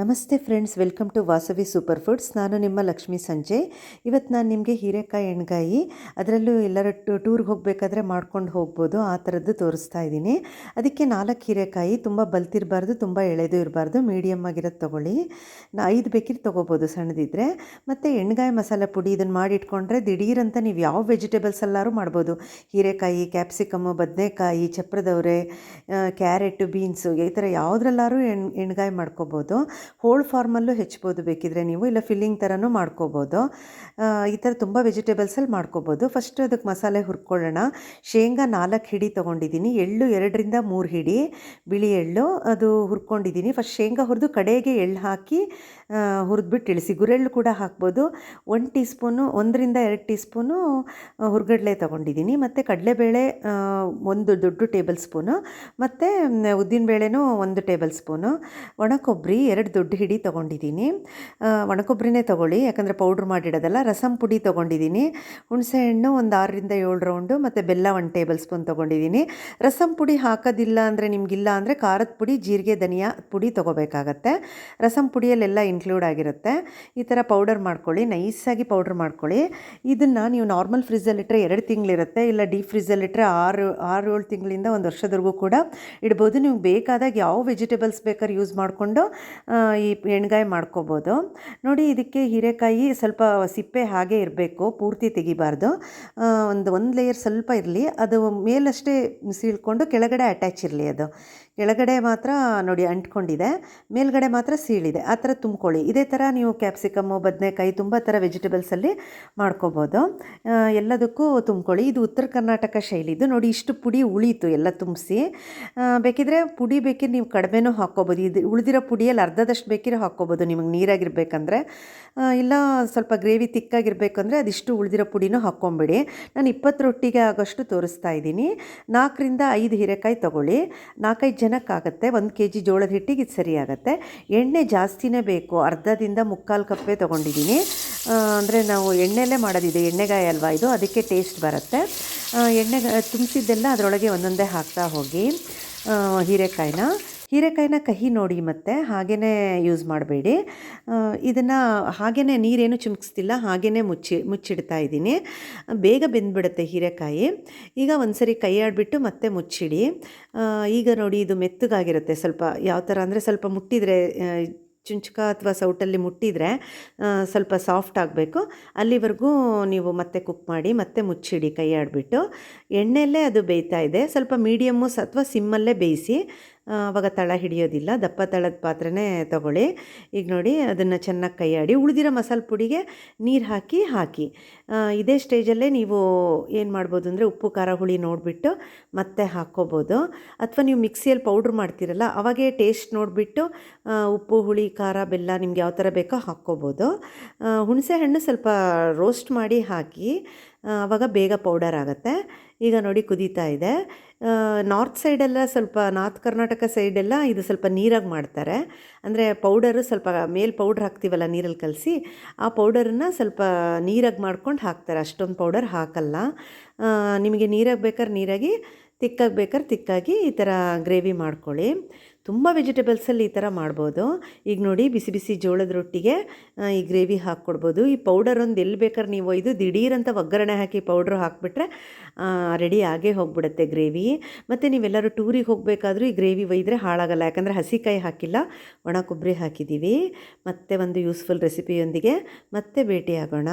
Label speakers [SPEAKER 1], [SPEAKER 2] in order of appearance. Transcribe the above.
[SPEAKER 1] ನಮಸ್ತೆ friends, welcome to Vasavi super foods ನಾನು ನಿಮ್ಮ ಲಕ್ಷ್ಮಿ ಸಂಜೆ. ಇವತ್ತು ನಾನು ನಿಮಗೆ ಹೀರೆಕಾಯಿ ಎಣ್ಗಾಯಿ, ಅದರಲ್ಲೂ ಎಲ್ಲರ ಟೂರ್ಗೆ ಹೋಗಬೇಕಾದ್ರೆ ಮಾಡ್ಕೊಂಡು ಹೋಗ್ಬೋದು, ಆ ಥರದ್ದು ತೋರಿಸ್ತಾ ಇದ್ದೀನಿ. ಅದಕ್ಕೆ ನಾಲ್ಕು ಹೀರೆಕಾಯಿ, ತುಂಬ ಬಲ್ತಿರಬಾರ್ದು, ತುಂಬ ಎಳೆದು ಇರಬಾರ್ದು ಮೀಡಿಯಮ್ ಆಗಿರೋದು ತೊಗೊಳ್ಳಿ. ನಾ ಐದು ಬೇಕಿದ್ರೆ ತೊಗೋಬೋದು ಸಣ್ಣದಿದ್ದರೆ ಮತ್ತು ಎಣ್ಗಾಯಿ ಮಸಾಲೆ ಪುಡಿ ಇದನ್ನು ಮಾಡಿಟ್ಕೊಂಡ್ರೆ ದಿಢೀರಂತ ನೀವು ಯಾವ ವೆಜಿಟೇಬಲ್ಸ್ ಎಲ್ಲರೂ ಮಾಡ್ಬೋದು. ಹೀರೆಕಾಯಿ ಕ್ಯಾಪ್ಸಿಕಮ್ಮು ಬದನೆಕಾಯಿ, ಚಪ್ರದವರೆ ಕ್ಯಾರೆಟು, ಬೀನ್ಸು, ಈ ಥರ ಯಾವುದ್ರಲ್ಲಾರು ಎಣ್, ಎಣ್ಗಾಯಿ ಮಾಡ್ಕೋಬೋದು. ಹೋಳ್ ಫಾರ್ಮಲ್ಲೂ ಹೆಚ್ಚಬೋದು ಬೇಕಿದ್ರೆ ನೀವು, ಇಲ್ಲ ಫಿಲ್ಲಿಂಗ್ ಥರನೂ ಮಾಡ್ಕೋಬೋದು. ಈ ಥರ ತುಂಬ ವೆಜಿಟೇಬಲ್ಸಲ್ಲಿ ಮಾಡ್ಕೋಬೋದು. ಫಸ್ಟ್ ಅದಕ್ಕೆ ಮಸಾಲೆ ಹುರ್ಕೊಳ್ಳೋಣ. ಶೇಂಗಾ ನಾಲ್ಕು ಹಿಡಿ ತೊಗೊಂಡಿದ್ದೀನಿ. ಎಳ್ಳು ಎರಡರಿಂದ ಮೂರು ಹಿಡಿ, ಬಿಳಿ ಎಳ್ಳು ಅದು ಹುರ್ಕೊಂಡಿದ್ದೀನಿ. ಫಸ್ಟ್ ಶೇಂಗಾ ಹುರಿದು ಕಡೆಗೆ ಎಳ್ಳು ಹಾಕಿ ಹುರಿದ್ಬಿಟ್ಟು ಇಳಿಸಿ. ಗುರೆಳ್ಳು ಕೂಡ ಹಾಕ್ಬೋದು. ಒಂದು ಟೀ ಸ್ಪೂನು ಒಂದರಿಂದ ಎರಡು ಟೀ ಸ್ಪೂನು ಹುರ್ಗಡ್ಲೆ ತೊಗೊಂಡಿದ್ದೀನಿ. ಮತ್ತು ಕಡಲೆಬೇಳೆ ಒಂದು ದೊಡ್ಡ ಟೇಬಲ್ ಸ್ಪೂನು ಮತ್ತು, ಉದ್ದಿನಬೇಳೆನೂ ಒಂದು ಟೇಬಲ್ ಸ್ಪೂನು ಒಣ ಕೊಬ್ಬರಿ, ಎರಡು ದೊಡ್ಡ ಹಿಡಿ ತೊಗೊಂಡಿದ್ದೀನಿ. ಒಣಕೊಬ್ಬರಿನೇ ಒಣ ಕೊಬ್ಬರಿನೇ ತೊಗೊಳ್ಳಿ, ಯಾಕಂದರೆ ಪೌಡ್ರ್ ಮಾಡಿಡೋದಲ್ಲ, ರಸಂ ಪುಡಿ ತೊಗೊಂಡಿದ್ದೀನಿ. ಹುಣಸೆಹಣ್ಣು ಒಂದು ಆರರಿಂದ ಏಳು ರೌಂಡು, ಮತ್ತು ಬೆಲ್ಲ ಒನ್ ಟೇಬಲ್ ಸ್ಪೂನ್ ತೊಗೊಂಡಿದ್ದೀನಿ. ರಸಂ ಪುಡಿ ಹಾಕೋದಿಲ್ಲ ಅಂದರೆ ನಿಮಗಿಲ್ಲ ಅಂದರೆ ಖಾರದ ಪುಡಿ, ಜೀರಿಗೆ, ಧನಿಯಾ ಪುಡಿ ತೊಗೋಬೇಕಾಗತ್ತೆ. ರಸಂ ಪುಡಿಯಲ್ಲೆಲ್ಲ ಇನ್ಕ್ಲೂಡ್ ಆಗಿರುತ್ತೆ. ಈ ಥರ ಪೌಡರ್ ಮಾಡ್ಕೊಳ್ಳಿ, ನೈಸಾಗಿ ಪೌಡ್ರ್ ಮಾಡ್ಕೊಳ್ಳಿ. ಇದನ್ನು ನೀವು ನಾರ್ಮಲ್ ಫ್ರಿಜ್ಜಲ್ಲಿಟ್ಟರೆ ಎರಡು ತಿಂಗಳಿರುತ್ತೆ, ಇಲ್ಲ ಡೀಪ್ ಫ್ರಿಜ್ಜಲ್ಲಿಟ್ಟರೆ ಆರು ಆರು, ಏಳು ತಿಂಗಳಿಂದ ಒಂದು ವರ್ಷದವರೆಗೂ ಕೂಡ ಇಡ್ಬೋದು. ನೀವು ಬೇಕಾದಾಗ ಯಾವ ವೆಜಿಟೇಬಲ್ಸ್ ಬೇಕಾದ್ರೆ ಯೂಸ್ ಮಾಡಿಕೊಂಡು ಈ ಎಣ್ಗಾಯಿ ಮಾಡ್ಕೋಬೋದು. ನೋಡಿ ಇದಕ್ಕೆ ಹೀರೆಕಾಯಿ ಸ್ವಲ್ಪ ಸಿಪ್ಪೆ ಹಾಗೆ ಇರಬೇಕು, ಪೂರ್ತಿ ತೆಗಿಬಾರ್ದು. ಒಂದು ಒಂದು ಲೇಯರ್ ಸ್ವಲ್ಪ ಇರಲಿ. ಅದು ಮೇಲಷ್ಟೇ ಸೀಳ್ಕೊಂಡು ಕೆಳಗಡೆ ಅಟ್ಯಾಚ್ ಇರಲಿ ಅದು. ಕೆಳಗಡೆ ಮಾತ್ರ ನೋಡಿ ಅಂಟ್ಕೊಂಡಿದೆ, ಮೇಲ್ಗಡೆ ಮಾತ್ರ ಸೀಳಿದೆ. ಆ ಥರ ತುಂಬ್ಕೊಳ್ಳಿ. ಇದೇ ಥರ ನೀವು ಕ್ಯಾಪ್ಸಿಕಮ್ಮು ಬದನೆಕಾಯಿ ತುಂಬ ಥರ ವೆಜಿಟೇಬಲ್ಸಲ್ಲಿ ಮಾಡ್ಕೋಬೋದು. ಎಲ್ಲದಕ್ಕೂ ತುಂಬ್ಕೊಳ್ಳಿ. ಇದು ಉತ್ತರ ಕರ್ನಾಟಕ ಶೈಲಿದು ನೋಡಿ ಇಷ್ಟು ಪುಡಿ ಉಳೀತು ಎಲ್ಲ ತುಂಬಿಸಿ. ಬೇಕಿದ್ರೆ ಪುಡಿ ಬೇಕಿದ್ರೆ ನೀವು ಕಡಿಮೆನೂ ಹಾಕ್ಕೋಬೋದು. ಇದು ಉಳಿದಿರೋ ಪುಡಿಯಲ್ಲಿ ಅರ್ಧದಷ್ಟು ಬೇಕಿರೋ ಹಾಕ್ಕೋಬೋದು. ನಿಮಗೆ ನೀರಾಗಿರ್ಬೇಕಂದ್ರೆ ಇಲ್ಲ ಸ್ವಲ್ಪ ಗ್ರೇವಿ ತಿಕ್ಕಾಗಿರ್ಬೇಕಂದ್ರೆ ಅದಿಷ್ಟು ಉಳಿದಿರೋ ಪುಡಿನೂ ಹಾಕ್ಕೊಂಬಿಡಿ. ನಾನು ಇಪ್ಪತ್ತು ರೊಟ್ಟಿಗೆ ಆಗೋಷ್ಟು ತೋರಿಸ್ತಾ ಇದ್ದೀನಿ. ನಾಲ್ಕರಿಂದ ಐದು ಹೀರೆಕಾಯಿ ತೊಗೊಳ್ಳಿ. ನಾಲ್ಕೈದು ಜನಕ್ಕಾಗತ್ತೆ. ಒಂದು ಕೆ ಜಿ ಜೋಳದ ಹಿಟ್ಟಿಗೆ ಇದು ಸರಿ ಎಣ್ಣೆ ಜಾಸ್ತಿನೇ ಬೇಕು. ಅರ್ಧದಿಂದ ಮುಕ್ಕಾಲು ಕಪ್ಪೆ ತೊಗೊಂಡಿದ್ದೀನಿ. ಅಂದರೆ ನಾವು ಎಣ್ಣೆಲೇ ಮಾಡೋದಿದೆ. ಎಣ್ಣೆಗಾಯಿ ಅಲ್ವಾ ಇದು? ಅದಕ್ಕೆ ಟೇಸ್ಟ್ ಬರುತ್ತೆ. ಎಣ್ಣೆ ತುಂಬಿಸಿದ್ದೆಲ್ಲ ಅದರೊಳಗೆ ಒಂದೊಂದೇ ಹಾಕ್ತಾ ಹೋಗಿ ಹೀರೆಕಾಯಿನ. ಹೀರೆಕಾಯಿನ ಕಹಿ ನೋಡಿ ಮತ್ತೆ ಹಾಗೇ ಯೂಸ್ ಮಾಡಬೇಡಿ. ಇದನ್ನು ಹಾಗೇ ನೀರೇನು ಚಿಮುಕ್ಸ್ತಿಲ್ಲ ಹಾಗೇ ಮುಚ್ಚಿ, ಮುಚ್ಚಿಡ್ತಾ ಇದ್ದೀನಿ. ಬೇಗ ಬೆಂದ್ಬಿಡುತ್ತೆ ಹೀರೆಕಾಯಿ. ಈಗ ಒಂದ್ಸರಿ ಕೈ ಆಡಿಬಿಟ್ಟು ಮತ್ತೆ ಮುಚ್ಚಿಡಿ. ಈಗ ನೋಡಿ ಇದು ಮೆತ್ತಗಾಗಿರುತ್ತೆ. ಸ್ವಲ್ಪ ಯಾವ ಥರ ಅಂದರೆ ಸ್ವಲ್ಪ ಮುಟ್ಟಿದರೆ ಚುಂಚಕ ಅಥವಾ ಸೌಟಲ್ಲಿ ಮುಟ್ಟಿದರೆ ಸ್ವಲ್ಪ ಸಾಫ್ಟ್ ಆಗಬೇಕು. ಅಲ್ಲಿವರೆಗೂ ನೀವು ಮತ್ತೆ ಕುಕ್ ಮಾಡಿ ಮತ್ತೆ ಮುಚ್ಚಿಡಿ ಕೈ ಆಡಿಬಿಟ್ಟು ಎಣ್ಣೆಯಲ್ಲೇ ಅದು ಬೇಯ್ತಾ ಇದೆ. ಸ್ವಲ್ಪ ಮೀಡಿಯಮ್ಮು ಅಥವಾ ಸಿಮ್ಮಲ್ಲೇ ಬೇಯಿಸಿ ಆ, ಅವಾಗ ತಳ ಹಿಡಿಯೋದಿಲ್ಲ. ದಪ್ಪ ತಳದ ಪಾತ್ರೆನೇ ತಗೊಳ್ಳಿ. ಈಗ ನೋಡಿ ಅದನ್ನು ಚೆನ್ನಾಗಿ ಕೈಯಾಡಿ ಉಳಿದಿರೋ ಮಸಾಲೆ ಪುಡಿಗೆ ನೀರು ಹಾಕಿ ಹಾಕಿ. ಇದೇ ಸ್ಟೇಜಲ್ಲೇ ನೀವು ಏನು ಮಾಡ್ಬೋದು ಅಂದರೆ ಉಪ್ಪು ಖಾರ ಹುಳಿ ನೋಡಿಬಿಟ್ಟು ಮತ್ತೆ ಹಾಕ್ಕೋಬೋದು. ಅಥವಾ ನೀವು ಮಿಕ್ಸಿಯಲ್ಲಿ ಪೌಡ್ರ್ ಮಾಡ್ತೀರಲ್ಲ ಅವಾಗೇ ಟೇಸ್ಟ್ ನೋಡಿಬಿಟ್ಟು ಉಪ್ಪು ಹುಳಿ ಖಾರ ಬೆಲ್ಲ ನಿಮ್ಗೆ ಯಾವ ಥರ ಬೇಕೋ ಹಾಕ್ಕೋಬೋದು. ಹುಣಸೆ ಹಣ್ಣು ಸ್ವಲ್ಪ ರೋಸ್ಟ್ ಮಾಡಿ ಹಾಕಿ ಆವಾಗ ಬೇಗ ಪೌಡರ್ ಆಗುತ್ತೆ. ಈಗ ನೋಡಿ ಕುದೀತಾ ಇದೆ. ನಾರ್ತ್ ಸೈಡೆಲ್ಲ ಸ್ವಲ್ಪ ನಾರ್ತ್ ಕರ್ನಾಟಕ ಸೈಡೆಲ್ಲ ಇದು ಸ್ವಲ್ಪ ನೀರಾಗಿ ಮಾಡ್ತಾರೆ. ಅಂದರೆ ಪೌಡರು ಸ್ವಲ್ಪ ಮೇಲೆ ಪೌಡ್ರ್ ಹಾಕ್ತೀವಲ್ಲ ನೀರಲ್ಲಿ ಕಲಸಿ, ಆ ಪೌಡರನ್ನು ಸ್ವಲ್ಪ ನೀರಾಗಿ ಮಾಡ್ಕೊಂಡು ಹಾಕ್ತಾರೆ. ಅಷ್ಟೊಂದು ಪೌಡರ್ ಹಾಕಲ್ಲ. ನಿಮಗೆ ನೀರಾಗಿ ಬೇಕಾದ್ರೆ ನೀರಾಗಿ ತಿಕ್ಕಾಗಿ ಬೇಕಾದ್ರೆ ತಿಕ್ಕಾಗಿ ಈ ಥರ ಗ್ರೇವಿ ಮಾಡ್ಕೊಳ್ಳಿ. ತುಂಬ ವೆಜಿಟೇಬಲ್ಸಲ್ಲಿ ಈ ಥರ ಮಾಡ್ಬೋದು. ಈಗ ನೋಡಿ ಬಿಸಿ ಬಿಸಿ ಜೋಳದ ರೊಟ್ಟಿಗೆ ಈ ಗ್ರೇವಿ ಹಾಕ್ಕೊಡ್ಬೋದು. ಈ ಪೌಡರ್ ಒಂದು ಎಲ್ಲಿ ಬೇಕಾದ್ರೆ ನೀವು ಇದು ದಿಢೀರಂತ ಒಗ್ಗರಣೆ ಹಾಕಿ ಪೌಡ್ರ್ ಹಾಕಿಬಿಟ್ರೆ ರೆಡಿ ಆಗೇ ಹೋಗ್ಬಿಡುತ್ತೆ ಗ್ರೇವಿ. ಮತ್ತು ನೀವೆಲ್ಲರೂ ಟೂರಿಗೆ ಹೋಗಬೇಕಾದ್ರೂ ಈ ಗ್ರೇವಿ ಒಯ್ದರೆ ಹಾಳಾಗಲ್ಲ. ಯಾಕಂದರೆ ಹಸಿಕಾಯಿ ಹಾಕಿಲ್ಲ, ಒಣ ಕೊಬ್ಬರಿ ಹಾಕಿದ್ದೀವಿ. ಮತ್ತೆ ಒಂದು ಯೂಸ್ಫುಲ್ ರೆಸಿಪಿಯೊಂದಿಗೆ ಮತ್ತೆ ಭೇಟಿಯಾಗೋಣ.